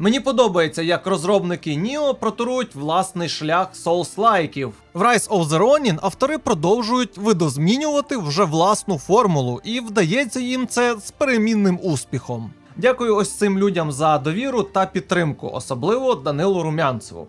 Мені подобається, як розробники Ніо протурують власний шлях соус-лайків. В Rise of the Ronin автори продовжують видозмінювати вже власну формулу, і вдається їм це з перемінним успіхом. Дякую ось цим людям за довіру та підтримку, особливо Данилу Румянцеву.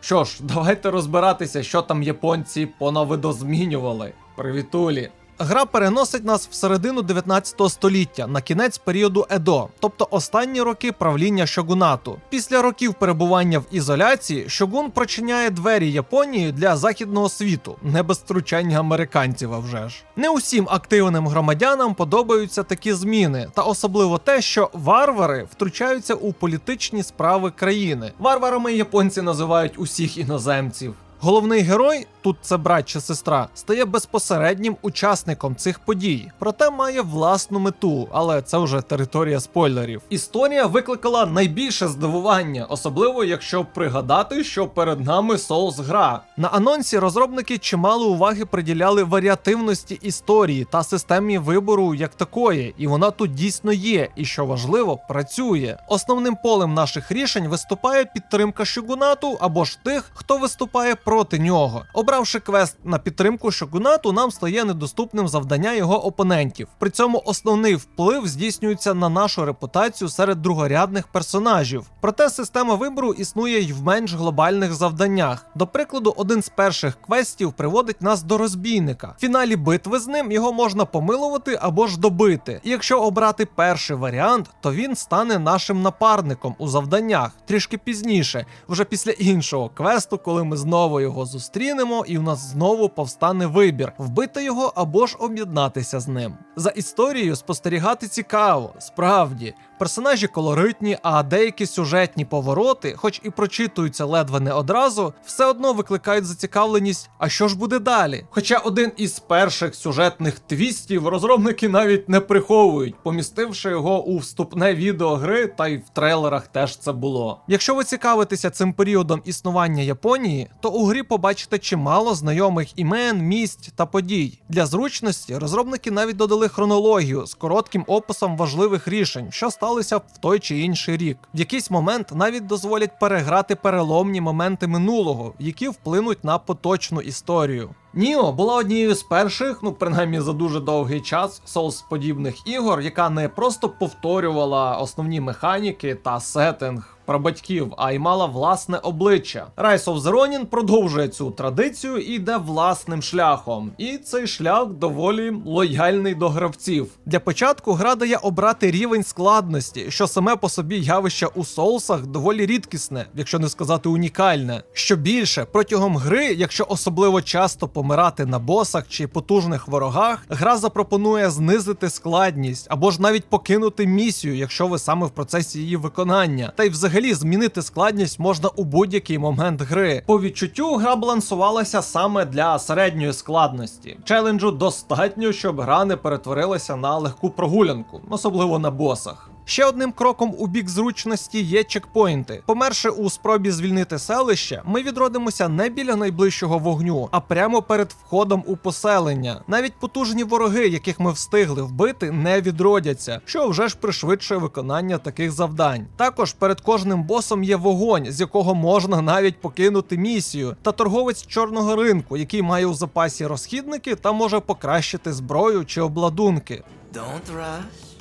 Що ж, давайте розбиратися, що там японці понавидозмінювали. Привітулі! Гра переносить нас в середину 19 століття на кінець періоду Едо, тобто останні роки правління Шогунату. Після років перебування в ізоляції Шогун прочиняє двері Японії для західного світу, не без втручання американців, а вже ж. Не усім активним громадянам подобаються такі зміни, та особливо те, що варвари втручаються у політичні справи країни. Варварами японці називають усіх іноземців. Головний герой, тут це брат чи сестра, стає безпосереднім учасником цих подій, проте має власну мету, але це вже територія спойлерів. Історія викликала найбільше здивування, особливо якщо пригадати, що перед нами соус гра. На анонсі розробники чимало уваги приділяли варіативності історії та системі вибору як такої, і вона тут дійсно є, і що важливо, працює. Основним полем наших рішень виступає підтримка Шогунату або ж тих, хто виступає проти нього. Обравши квест на підтримку Шогунату, нам стає недоступним завдання його опонентів. При цьому основний вплив здійснюється на нашу репутацію серед другорядних персонажів. Проте система вибору існує й в менш глобальних завданнях. До прикладу, один з перших квестів приводить нас до розбійника. В фіналі битви з ним його можна помилувати або ж добити. І якщо обрати перший варіант, то він стане нашим напарником у завданнях трішки пізніше, вже після іншого квесту, коли ми знову його зустрінемо, і в нас знову повстане вибір вбити його або ж об'єднатися з ним. За історією спостерігати цікаво, справді. Персонажі колоритні, а деякі сюжетні повороти, хоч і прочитуються ледве не одразу, все одно викликають зацікавленість. А що ж буде далі? Хоча один із перших сюжетних твістів розробники навіть не приховують, помістивши його у вступне відео гри, та й в трейлерах теж це було. Якщо ви цікавитеся цим періодом існування Японії, то у грі побачите чимало знайомих імен, місць та подій. Для зручності розробники навіть додали хронологію з коротким описом важливих рішень, що сталися в той чи інший рік. В якийсь момент навіть дозволять переграти переломні моменти минулого, які вплинуть на поточну історію. Ніо була однією з перших, ну принаймні за дуже довгий час, соус подібних ігор, яка не просто повторювала основні механіки та сеттинг про батьків, а й мала власне обличчя. Rise of the Ronin продовжує цю традицію і йде власним шляхом. І цей шлях доволі лояльний до гравців. Для початку гра дає обрати рівень складності, що саме по собі явище у соусах доволі рідкісне, якщо не сказати унікальне. Що більше, протягом гри, якщо особливо часто помирати на босах чи потужних ворогах, гра запропонує знизити складність або ж навіть покинути місію, якщо ви саме в процесі її виконання. Та й взагалі змінити складність можна у будь-який момент гри. По відчуттю гра балансувалася саме для середньої складності. Челенджу достатньо, щоб гра не перетворилася на легку прогулянку, особливо на босах. Ще одним кроком у бік зручності є чекпоінти. Померши у спробі звільнити селище, ми відродимося не біля найближчого вогню, а прямо перед входом у поселення. Навіть потужні вороги, яких ми встигли вбити, не відродяться, що вже ж пришвидшує виконання таких завдань. Також перед кожним босом є вогонь, з якого можна навіть покинути місію, та торговець чорного ринку, який має у запасі розхідники та може покращити зброю чи обладунки. Don't rush.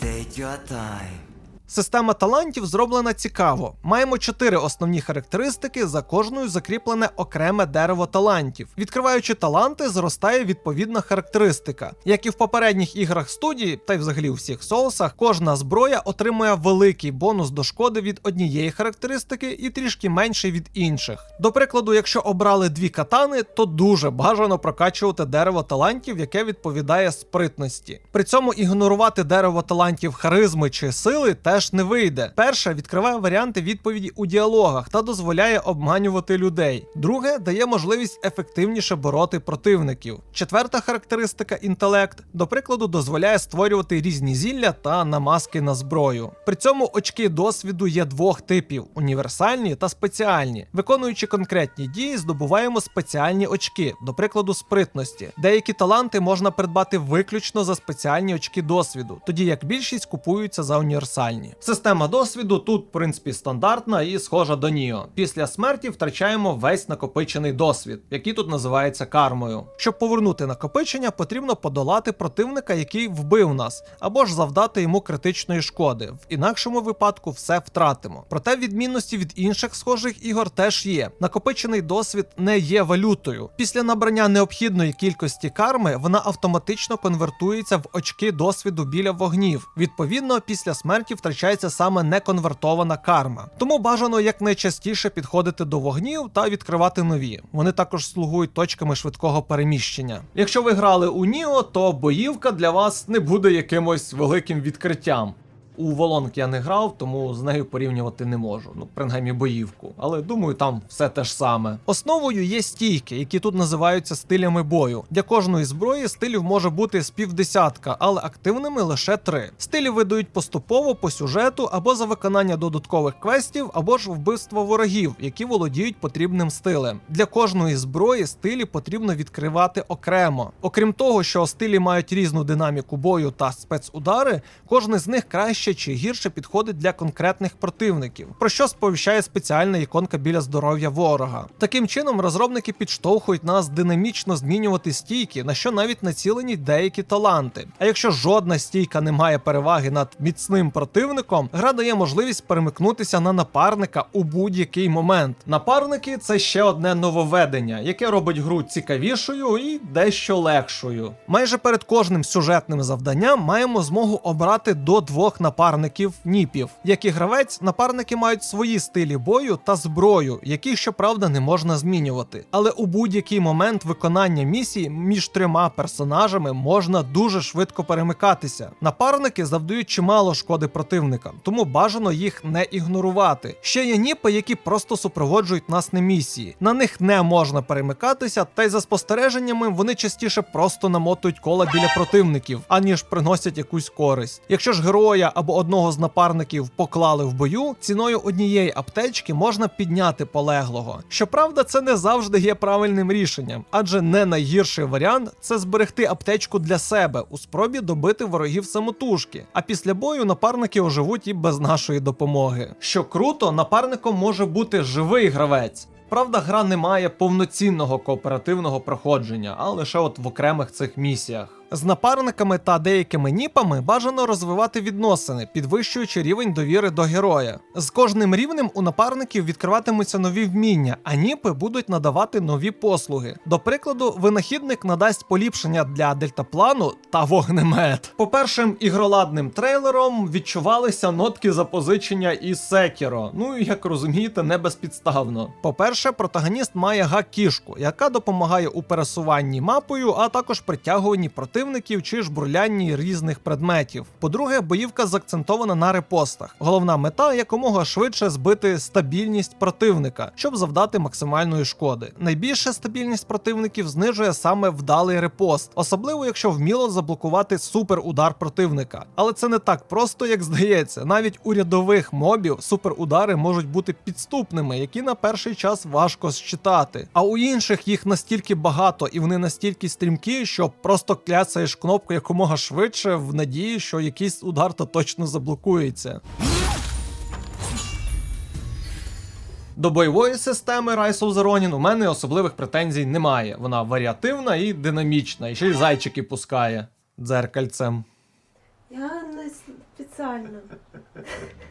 Take your time. Система талантів зроблена цікаво. Маємо чотири основні характеристики, за кожною закріплене окреме дерево талантів. Відкриваючи таланти, зростає відповідна характеристика. Як і в попередніх іграх студії, та й взагалі у всіх соусах, кожна зброя отримує великий бонус до шкоди від однієї характеристики і трішки менший від інших. До прикладу, якщо обрали дві катани, то дуже бажано прокачувати дерево талантів, яке відповідає спритності. При цьому ігнорувати дерево талантів харизми чи сили теж не вийде. Перше відкриває варіанти відповіді у діалогах та дозволяє обманювати людей. Друге дає можливість ефективніше бороти противників. Четверта характеристика інтелект, до прикладу, дозволяє створювати різні зілля та намазки на зброю. При цьому очки досвіду є двох типів: універсальні та спеціальні. Виконуючи конкретні дії, здобуваємо спеціальні очки, до прикладу, спритності. Деякі таланти можна придбати виключно за спеціальні очки досвіду, тоді як більшість купуються за універсальні. Рівні. Система досвіду тут, в принципі, стандартна і схожа до Ніо. Після смерті втрачаємо весь накопичений досвід, який тут називається кармою. Щоб повернути накопичення, потрібно подолати противника, який вбив нас, або ж завдати йому критичної шкоди. В інакшому випадку все втратимо. Проте відмінності від інших схожих ігор теж є. Накопичений досвід не є валютою. Після набрання необхідної кількості карми вона автоматично конвертується в очки досвіду біля вогнів. Відповідно, після смерті втрачається саме неконвертована карма. Тому бажано якнайчастіше підходити до вогнів та відкривати нові. Вони також слугують точками швидкого переміщення. Якщо ви грали у Ніо, то боївка для вас не буде якимось великим відкриттям. У Волонг я не грав, тому з нею порівнювати не можу. Ну, принаймні боївку. Але думаю, там все те ж саме. Основою є стійки, які тут називаються стилями бою. Для кожної зброї стилів може бути з півдесятка, але активними лише три. Стилі видають поступово по сюжету або за виконання додаткових квестів, або ж вбивство ворогів, які володіють потрібним стилем. Для кожної зброї стилі потрібно відкривати окремо. Окрім того, що стилі мають різну динаміку бою та спецудари, кожен з них краще чи гірше підходить для конкретних противників, про що сповіщає спеціальна іконка біля здоров'я ворога. Таким чином, розробники підштовхують нас динамічно змінювати стійки, на що навіть націлені деякі таланти. А якщо жодна стійка не має переваги над міцним противником, гра дає можливість перемикнутися на напарника у будь-який момент. Напарники це ще одне нововведення, яке робить гру цікавішою і дещо легшою. Майже перед кожним сюжетним завданням маємо змогу обрати до двох напарників ніпів. Як і гравець, напарники мають свої стилі бою та зброю, які, щоправда, не можна змінювати. Але у будь-який момент виконання місії між трьома персонажами можна дуже швидко перемикатися. Напарники завдають чимало шкоди противникам, тому бажано їх не ігнорувати. Ще є ніпи, які просто супроводжують нас на місії. На них не можна перемикатися, та й за спостереженнями вони частіше просто намотують кола біля противників, аніж приносять якусь користь. Якщо ж героя або одного з напарників поклали в бою, ціною однієї аптечки можна підняти полеглого. Щоправда, це не завжди є правильним рішенням, адже не найгірший варіант це зберегти аптечку для себе у спробі добити ворогів самотужки. А після бою напарники оживуть і без нашої допомоги. Що круто, напарником може бути живий гравець. Правда, гра не має повноцінного кооперативного проходження, а лише от в окремих цих місіях. З напарниками та деякими ніпами бажано розвивати відносини, підвищуючи рівень довіри до героя. З кожним рівнем у напарників відкриватимуться нові вміння, а ніпи будуть надавати нові послуги. До прикладу, винахідник надасть поліпшення для дельтаплану та вогнемет. По першим ігроладним трейлером відчувалися нотки запозичення із Секіро. Ну і як розумієте, не безпідставно. По-перше, протагоніст має гак-кішку, яка допомагає у пересуванні мапою, а також притягуванні противників чи жбурлянні різних предметів. По-друге, боївка заакцентована на репостах. Головна мета якомога швидше збити стабільність противника, щоб завдати максимальної шкоди. Найбільше стабільність противників знижує саме вдалий репост, особливо якщо вміло заблокувати суперудар противника. Але це не так просто, як здається. Навіть у рядових мобів суперудари можуть бути підступними, які на перший час важко считати. А у інших їх настільки багато і вони настільки стрімкі, що просто кляцаєш кнопку якомога швидше в надії, що якийсь удар то точно заблокується. До бойової системи Rise of the Ronin у мене особливих претензій немає. Вона варіативна і динамічна, і ще й зайчики пускає дзеркальцем. Я не спеціально.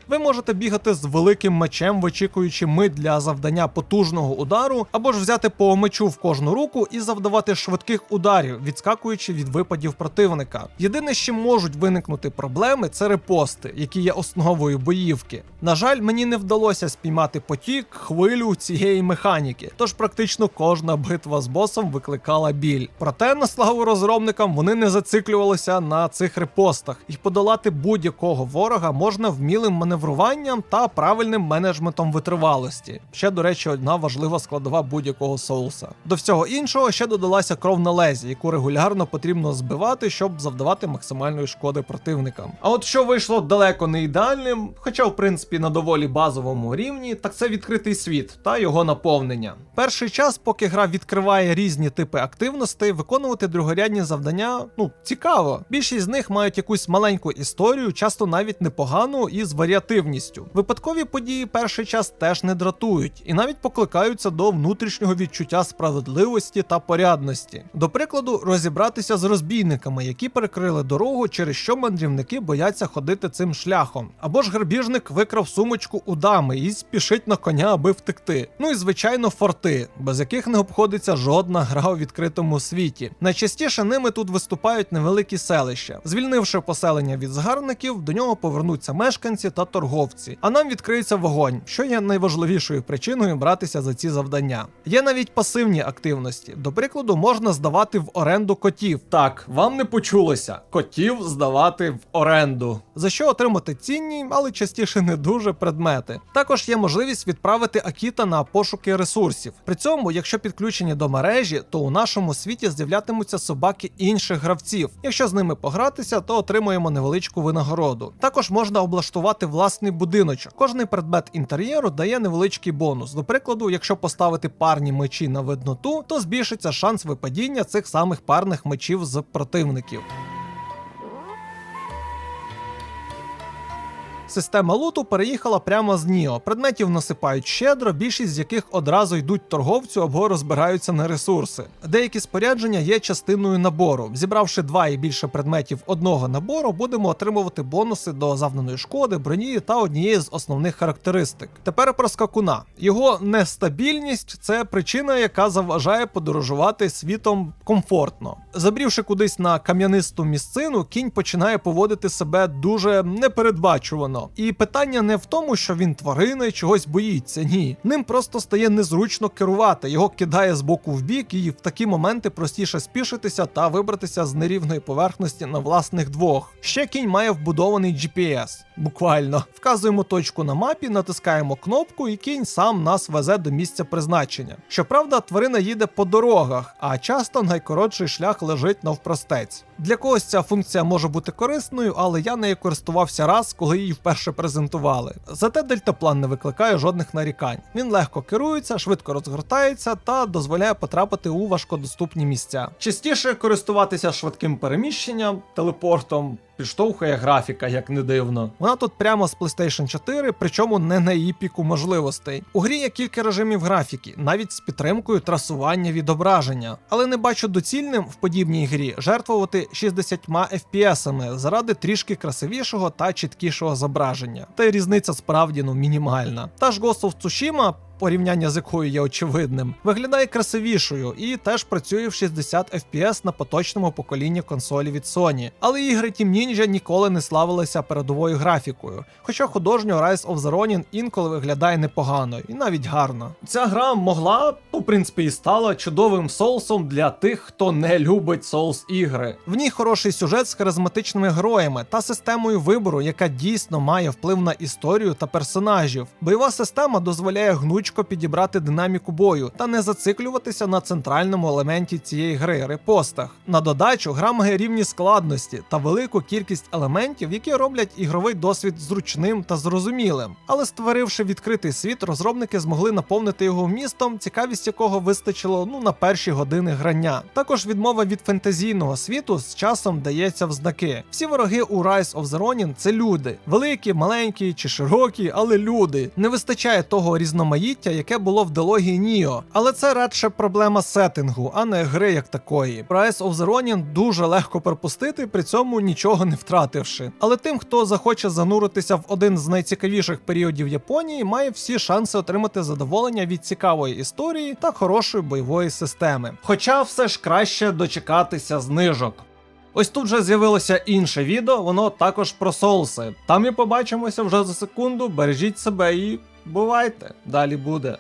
Ви можете бігати з великим мечем, вичікуючи мить для завдання потужного удару, або ж взяти по мечу в кожну руку і завдавати швидких ударів, відскакуючи від випадів противника. Єдине, з чим можуть виникнути проблеми, це репости, які є основою боївки. На жаль, мені не вдалося спіймати потік, хвилю цієї механіки, тож практично кожна битва з босом викликала біль. Проте, на славу розробникам, вони не зациклювалися на цих репостах, і подолати будь-якого ворога можна вмілим маневруванням та правильним менеджментом витривалості. Ще, до речі, одна важлива складова будь-якого соуса. До всього іншого ще додалася кров на лезі, яку регулярно потрібно збивати, щоб завдавати максимальної шкоди противникам. А от що вийшло далеко не ідеальним, хоча в принципі на доволі базовому рівні, так це відкритий світ та його наповнення. Перший час, поки гра відкриває різні типи активностей, виконувати другорядні завдання ну цікаво. Більшість з них мають якусь маленьку історію, часто часто навіть непогану і з варіативністю. Випадкові події перший час теж не дратують і навіть покликаються до внутрішнього відчуття справедливості та порядності. До прикладу, розібратися з розбійниками, які перекрили дорогу, через що мандрівники бояться ходити цим шляхом. Або ж грабіжник викрав сумочку у дами і спішить на коня, аби втекти. Ну і звичайно, форти, без яких не обходиться жодна гра у відкритому світі. Найчастіше ними тут виступають невеликі селища. Звільнивши поселення від згарників, до нього повернуться мешканці та торговці. А нам відкриється вогонь, що є найважливішою причиною братися за ці завдання. Є навіть пасивні активності. До прикладу, можна здавати в оренду котів. Так, вам не почулося. Котів здавати в оренду. За що отримати цінні, але частіше не дуже предмети. Також є можливість відправити Акіта на пошуки ресурсів. При цьому, якщо підключені до мережі, то у нашому світі з'являтимуться собаки інших гравців. Якщо з ними погратися, то отримуємо невеличку винагороду. Також можна облаштувати власний будиночок. Кожний предмет інтер'єру дає невеличкий бонус. До прикладу, якщо поставити парні мечі на видноту, то збільшиться шанс випадіння цих самих парних мечів з противників. Система луту переїхала прямо з Ніо. Предметів насипають щедро, більшість з яких одразу йдуть торговцю або розбираються на ресурси. Деякі спорядження є частиною набору. Зібравши два і більше предметів одного набору, будемо отримувати бонуси до завданої шкоди, броні та однієї з основних характеристик. Тепер про скакуна. Його нестабільність це причина, яка заважає подорожувати світом комфортно. Забрівши кудись на кам'янисту місцину, кінь починає поводити себе дуже непередбачувано. І питання не в тому, що він тварина і чогось боїться. Ні, ним просто стає незручно керувати. Його кидає з боку в бік, і в такі моменти простіше спішитися та вибратися з нерівної поверхності на власних двох. Ще кінь має вбудований GPS. Буквально вказуємо точку на мапі, натискаємо кнопку, і кінь сам нас везе до місця призначення. Щоправда, тварина їде по дорогах, а часто найкоротший шлях лежить навпростець. Для когось ця функція може бути корисною, але я нею користувався раз, коли її вперше презентували. Зате дельтаплан не викликає жодних нарікань. Він легко керується, швидко розгортається та дозволяє потрапити у важкодоступні місця. Частіше користуватися швидким переміщенням, телепортом. Підштовхує графіка, як не дивно. Вона тут прямо з PlayStation 4, причому не на її піку можливостей. У грі є кілька режимів графіки, навіть з підтримкою трасування відображення. Але не бачу доцільним в подібній грі жертвувати 60 FPS заради трішки красивішого та чіткішого зображення. Та й різниця справді ну мінімальна. Та ж Ghost of Tsushima порівняння з якою є очевидним, виглядає красивішою і теж працює в 60 FPS на поточному поколінні консолі від Sony. Але ігри Team Ninja ніколи не славилися передовою графікою. Хоча художньо Rise of the Ronin інколи виглядає непогано і навіть гарно. Ця гра могла, в принципі, і стала чудовим соусом для тих, хто не любить соус ігри. В ній хороший сюжет з харизматичними героями та системою вибору, яка дійсно має вплив на історію та персонажів. Бойова система дозволяє гнучко підібрати динаміку бою та не зациклюватися на центральному елементі цієї гри репостах. На додачу гра має рівні складності та велику кількість елементів, які роблять ігровий досвід зручним та зрозумілим. Але створивши відкритий світ, розробники змогли наповнити його вмістом, цікавість якого вистачило ну на перші години грання. Також відмова від фентезійного світу з часом дається в знаки. Всі вороги у Rise of the Ronin – це люди, великі, маленькі чи широкі, але люди. Не вистачає того різноманіття, яке було в дилогії Ніо. Але це радше проблема сеттингу, а не гри як такої. Rise of the Ronin дуже легко пропустити, при цьому нічого не втративши. Але тим, хто захоче зануритися в один з найцікавіших періодів Японії, має всі шанси отримати задоволення від цікавої історії та хорошої бойової системи. Хоча все ж краще дочекатися знижок. Ось тут же з'явилося інше відео, воно також про соуси. Там і побачимося вже за секунду. Бережіть себе і бувайте, далі буде.